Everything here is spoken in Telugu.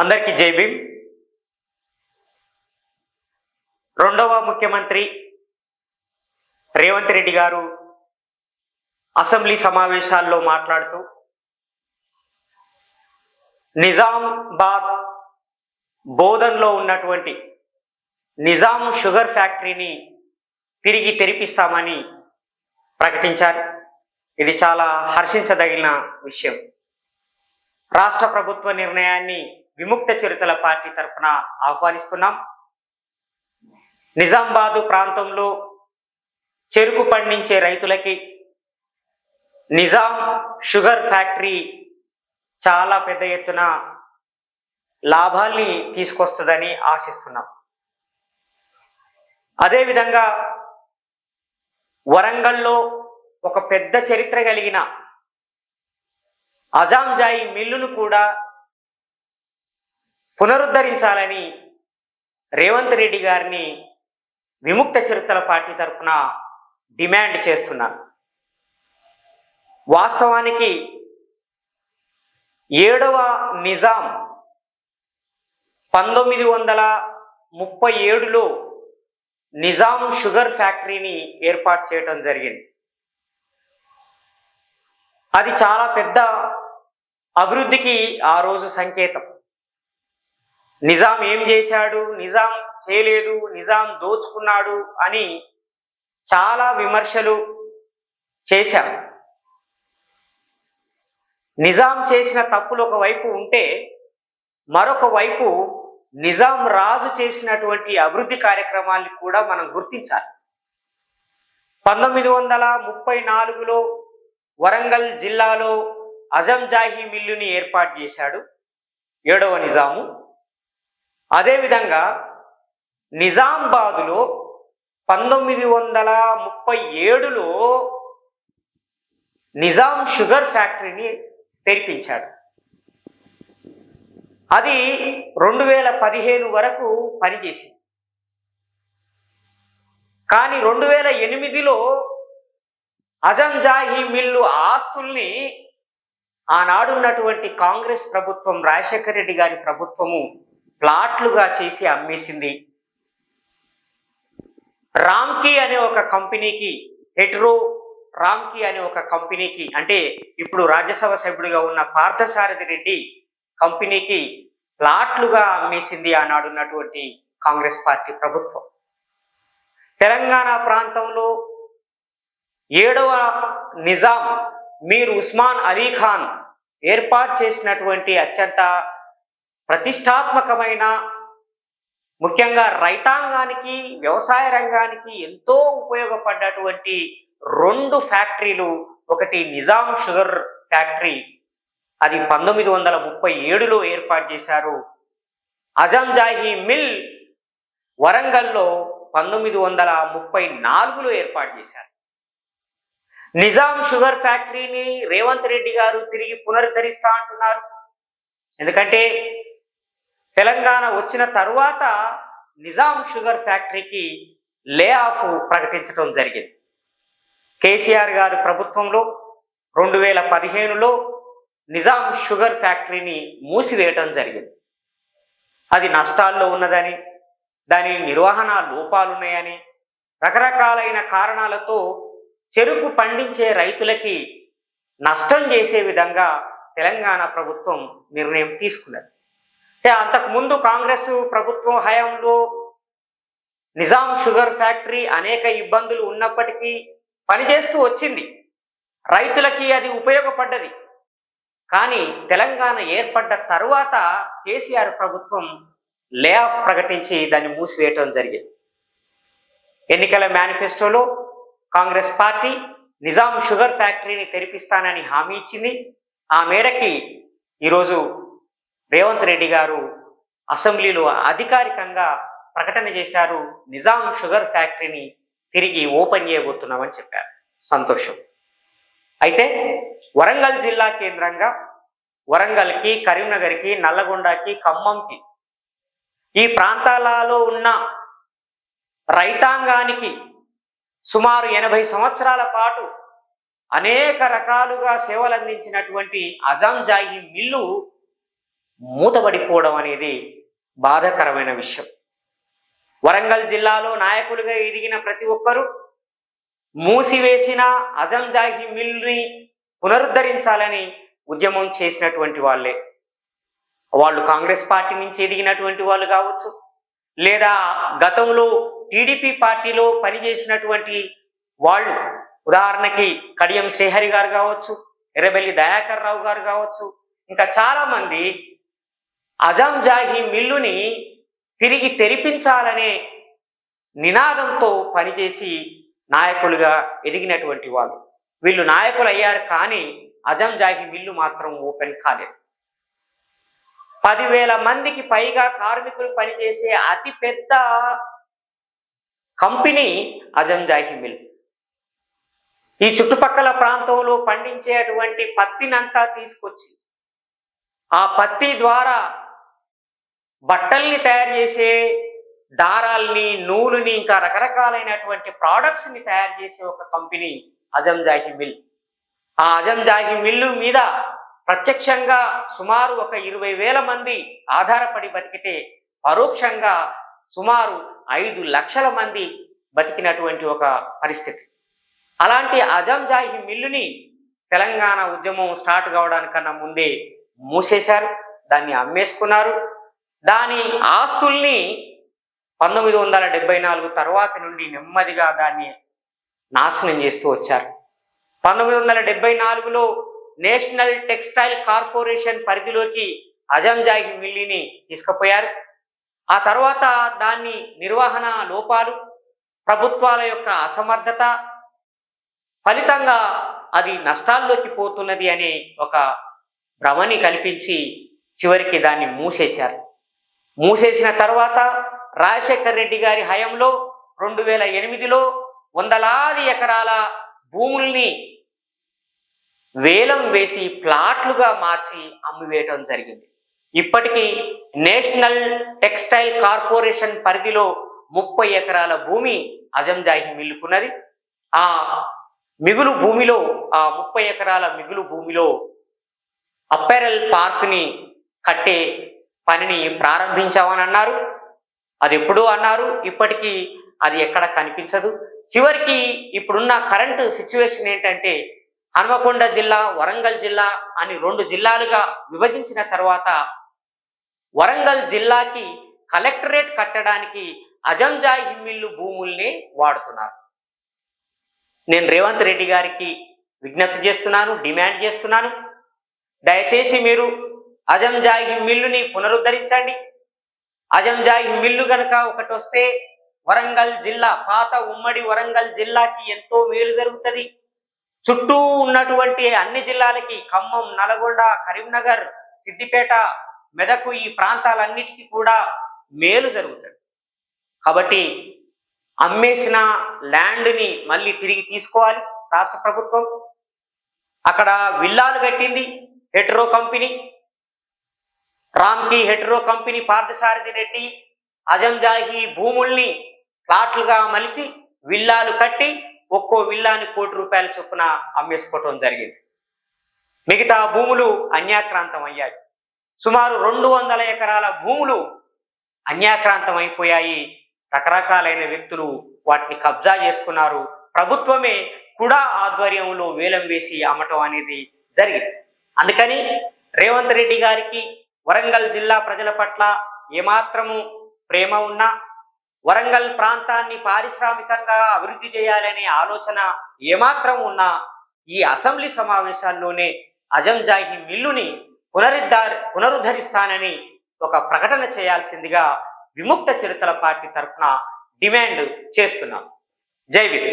అందరికీ జై భీమ్. రెండవ ముఖ్యమంత్రి రేవంత్ రెడ్డి గారు అసెంబ్లీ సమావేశాల్లో మాట్లాడుతూ నిజామాబాద్ బోధన్లో ఉన్నటువంటి నిజాం షుగర్ ఫ్యాక్టరీని తిరిగి తెరిపిస్తామని ప్రకటించారు. ఇది చాలా హర్షించదగిన విషయం. రాష్ట్ర ప్రభుత్వ నిర్ణయాన్ని విముక్త చరితల పార్టీ తరఫున ఆహ్వానిస్తున్నాం. నిజామాబాదు ప్రాంతంలో చెరుకు పండించే రైతులకి నిజాం షుగర్ ఫ్యాక్టరీ చాలా పెద్ద ఎత్తున లాభాల్ని తీసుకొస్తుందని ఆశిస్తున్నాం. అదేవిధంగా వరంగల్లో ఒక పెద్ద చరిత్ర కలిగిన అజాంజాయి మిల్లును కూడా పునరుద్ధరించాలని రేవంత్ రెడ్డి గారిని విముక్త చరిత్రల పార్టీ తరఫున డిమాండ్ చేస్తున్నాను వాస్తవానికి ఏడవ నిజాం పంతొమ్మిది వందల ముప్పై ఏడులో నిజాం షుగర్ ఫ్యాక్టరీని ఏర్పాటు చేయడం జరిగింది. అది చాలా పెద్ద అభివృద్ధికి ఆ రోజు సంకేతం. నిజాం ఏం చేశాడు? నిజాం చేయలేదు నిజాం దోచుకున్నాడు అని చాలా విమర్శలు చేశాం. నిజాం చేసిన తప్పులు ఒకవైపు ఉంటే మరొక వైపు నిజాం రాజు చేసినటువంటి అభివృద్ధి కార్యక్రమాన్ని కూడా మనం గుర్తించాలి. పంతొమ్మిది వందల ముప్పై నాలుగులో వరంగల్ జిల్లాలో అజంజాహి మిల్లుని ఏర్పాటు చేశాడు. ఏడవ నిజాము. అదేవిధంగా నిజామాబాదులో పంతొమ్మిది వందల ముప్పై ఏడులో నిజాం షుగర్ ఫ్యాక్టరీని తెరిపించాడు. అది రెండు వేల పదిహేను వరకు పనిచేసింది. కానీ రెండు వేల ఎనిమిదిలో అజంజాహీ మిల్లు ఆస్తుల్ని ఆనాడున్నటువంటి కాంగ్రెస్ ప్రభుత్వం రాజశేఖర రెడ్డి గారి ప్రభుత్వము ప్లాట్లుగా చేసి అమ్మేసింది. రామ్కీ అనే ఒక కంపెనీకి హెట్రో రామ్కీ అనే ఒక కంపెనీకి అంటే ఇప్పుడు రాజ్యసభ సభ్యుడిగా ఉన్న పార్థసారథి రెడ్డి కంపెనీకి ప్లాట్లుగా అమ్మేసింది ఆనాడున్నటువంటి కాంగ్రెస్ పార్టీ ప్రభుత్వం. తెలంగాణ ప్రాంతంలో ఏడవ నిజాం మీర్ ఉస్మాన్ అలీ ఖాన్ ఏర్పాటు చేసినటువంటి అత్యంత ప్రతిష్టాత్మకమైన ముఖ్యంగా రైతాంగానికి వ్యవసాయ రంగానికి ఎంతో ఉపయోగపడ్డటువంటి రెండు ఫ్యాక్టరీలు. ఒకటి నిజాం షుగర్ ఫ్యాక్టరీ. అది పంతొమ్మిది వందల ముప్పై ఏడులో ఏర్పాటు చేశారు. అజంజాహీ మిల్ వరంగల్లో పంతొమ్మిది వందల ముప్పై నాలుగులో ఏర్పాటు చేశారు. నిజాం షుగర్ ఫ్యాక్టరీని రేవంత్ రెడ్డి గారు తిరిగి పునరుద్ధరిస్తా అంటున్నారు. ఎందుకంటే తెలంగాణ వచ్చిన తరువాత నిజాం షుగర్ ఫ్యాక్టరీకి లే ఆఫ్ ప్రకటించడం జరిగింది. కేసీఆర్ గారి ప్రభుత్వంలో రెండు వేల పదిహేనులో నిజాం షుగర్ ఫ్యాక్టరీని మూసివేయటం జరిగింది. అది నష్టాల్లో ఉన్నదని దాని నిర్వహణ లోపాలున్నాయని రకరకాలైన కారణాలతో చెరుకు పండించే రైతులకి నష్టం చేసే విధంగా తెలంగాణ ప్రభుత్వం నిర్ణయం తీసుకున్నది. అంతకుముందు కాంగ్రెస్ ప్రభుత్వం హయాంలో నిజాం షుగర్ ఫ్యాక్టరీ అనేక ఇబ్బందులు ఉన్నప్పటికీ పనిచేస్తూ వచ్చింది. రైతులకి అది ఉపయోగపడ్డది. కానీ తెలంగాణ ఏర్పడ్డ తరువాత కేసీఆర్ ప్రభుత్వం లే ఆఫ్ ప్రకటించి దాన్ని మూసివేయటం జరిగింది. ఎన్నికల మేనిఫెస్టోలో కాంగ్రెస్ పార్టీ నిజాం షుగర్ ఫ్యాక్టరీని తెరిపిస్తానని హామీ ఇచ్చింది. ఆ మేరకి ఈరోజు రేవంత్ రెడ్డి గారు అసెంబ్లీలో అధికారికంగా ప్రకటన చేశారు. నిజాం షుగర్ ఫ్యాక్టరీని తిరిగి ఓపెన్ చేయబోతున్నామని చెప్పారు. సంతోషం. అయితే వరంగల్ జిల్లా కేంద్రంగా వరంగల్కి కరీంనగర్కి నల్లగొండకి ఖమ్మంకి ఈ ప్రాంతాలలో ఉన్న రైతాంగానికి సుమారు ఎనభై సంవత్సరాల పాటు అనేక రకాలుగా సేవలు అందించినటువంటి అజాంజాయి మిల్లు మూతబడిపోవడం అనేది బాధాకరమైన విషయం. వరంగల్ జిల్లాలో నాయకులుగా ఎదిగిన ప్రతి ఒక్కరూ మూసివేసిన అజంజాహి మిల్ని పునరుద్ధరించాలని ఉద్యమం చేసినటువంటి వాళ్ళే. వాళ్ళు కాంగ్రెస్ పార్టీ నుంచి ఎదిగినటువంటి వాళ్ళు కావచ్చు లేదా గతంలో టీడీపీ పార్టీలో పనిచేసినటువంటి వాళ్ళు ఉదాహరణకి కడియం శ్రీహరి గారు కావచ్చు ఎర్రబెల్లి దయాకర్ రావు గారు కావచ్చు ఇంకా చాలామంది మంది అజం జాహీ మిల్లుని తిరిగి తెరిపించాలనే నినాదంతో పనిచేసి నాయకులుగా ఎదిగినటువంటి వాళ్ళు. వీళ్ళు నాయకులు అయ్యారు కానీ అజంజాహీ మిల్లు మాత్రం ఓపెన్ కాలేదు. పదివేల మందికి పైగా కార్మికులు పనిచేసే అతి పెద్ద కంపెనీ అజంజాహీ మిల్ ఈ చుట్టుపక్కల ప్రాంతంలో పండించేటువంటి పత్తినంతా తీసుకొచ్చి ఆ పత్తి ద్వారా బట్టల్ని తయారు చేసే దారాల్ని నూలుని ఇంకా రకరకాలైనటువంటి ప్రోడక్ట్స్ని తయారు చేసే ఒక కంపెనీ అజం జాహి మిల్. ఆ అజం జాహి మిల్లు మీద ప్రత్యక్షంగా సుమారు ఒక ఇరవై వేల మంది ఆధారపడి బతికితే పరోక్షంగా సుమారు ఐదు లక్షల మంది బతికినటువంటి ఒక పరిస్థితి. అలాంటి అజం జాహి మిల్లుని తెలంగాణ ఉద్యమం స్టార్ట్ కావడానికన్నా ముందే మూసేశారు. దాన్ని అమ్మేసుకున్నారు. దాని ఆస్తుల్ని పంతొమ్మిది వందల డెబ్బై నాలుగు తర్వాత నుండి నెమ్మదిగా దాన్ని నాశనం చేస్తూ వచ్చారు. పంతొమ్మిది వందల డెబ్బై నాలుగులో నేషనల్ టెక్స్టైల్ కార్పొరేషన్ పరిధిలోకి అజంజాగి మిల్లిని తీసుకుపోయారు. ఆ తర్వాత దాన్ని నిర్వహణ లోపాలు ప్రభుత్వాల యొక్క అసమర్థత ఫలితంగా అది నష్టాల్లోకి పోతున్నది అనే ఒక భ్రమని కల్పించి చివరికి దాన్ని మూసేశారు. మూసేసిన తర్వాత రాజశేఖర్ రెడ్డి గారి హయంలో రెండు వేల ఎనిమిదిలో వందలాది ఎకరాల భూముల్ని వేలం వేసి ప్లాట్లుగా మార్చి అమ్మివేయటం జరిగింది. ఇప్పటికీ నేషనల్ టెక్స్టైల్ కార్పొరేషన్ పరిధిలో ముప్పై ఎకరాల భూమి అజంజాహి మిల్లుకున్నది. ఆ మిగులు భూమిలో ఆ ముప్పై ఎకరాల మిగులు భూమిలో అప్పెరల్ పార్క్ని కట్టే పనిని ప్రారంభించామని అన్నారు అది ఎప్పుడు అన్నారు? ఇప్పటికీ అది ఎక్కడ కనిపించదు. చివరికి ఇప్పుడున్న కరెంటు సిచ్యువేషన్ ఏంటంటే హనుమకొండ జిల్లా వరంగల్ జిల్లా అని రెండు జిల్లాలుగా విభజించిన తర్వాత వరంగల్ జిల్లాకి కలెక్టరేట్ కట్టడానికి అజంజాయ్ హిమ్మిల్లు భూముల్ని వాడుతున్నారు. నేను రేవంత్ రెడ్డి గారికి విజ్ఞప్తి చేస్తున్నాను డిమాండ్ చేస్తున్నాను. దయచేసి మీరు అజంజాయి మిల్లుని పునరుద్ధరించండి. అజంజాయి మిల్లు గనక ఒకటి వస్తే వరంగల్ జిల్లా పాత ఉమ్మడి వరంగల్ జిల్లాకి ఎంతో మేలు జరుగుతుంది. చుట్టూ ఉన్నటువంటి అన్ని జిల్లాలకి ఖమ్మం నల్గొండ కరీంనగర్ సిద్దిపేట మెదకు ఈ ప్రాంతాలన్నిటికీ కూడా మేలు జరుగుతుంది. కాబట్టి అమ్మేసిన ల్యాండ్ని మళ్ళీ తిరిగి తీసుకోవాలి రాష్ట్ర ప్రభుత్వం. అక్కడ విల్లాలు పెట్టింది హెట్రో కంపెనీ. రామ్కి హెట్రో కంపెనీ పార్థసారథి రెడ్డి అజంజాహి భూముల్ని ప్లాట్లుగా మలిచి విల్లాలు కట్టి ఒక్కో విల్లాని కోటి రూపాయల చొప్పున అమ్మేసుకోవటం జరిగింది. మిగతా భూములు అన్యాక్రాంతం అయ్యాయి సుమారు రెండు వందల ఎకరాల భూములు అన్యాక్రాంతం అయిపోయాయి రకరకాలైన వ్యక్తులు వాటిని కబ్జా చేసుకున్నారు. ప్రభుత్వమే కూడా ఆధ్వర్యంలో వేలం వేసి అమ్మటం అనేది జరిగింది. అందుకని రేవంత్ రెడ్డి గారికి వరంగల్ జిల్లా ప్రజల పట్ల ఏమాత్రము ప్రేమ ఉన్నా వరంగల్ ప్రాంతాన్ని పారిశ్రామికంగా అభివృద్ధి చేయాలనే ఆలోచన ఏమాత్రం ఉన్నా ఈ అసెంబ్లీ సమావేశాల్లోనే అజంజాహి మిల్లుని పునరుద్ధార పునరుద్ధరిస్తానని ఒక ప్రకటన చేయాల్సిందిగా విముక్త చిరుతల పార్టీ తరఫున డిమాండ్ చేస్తున్నాం. జై విధి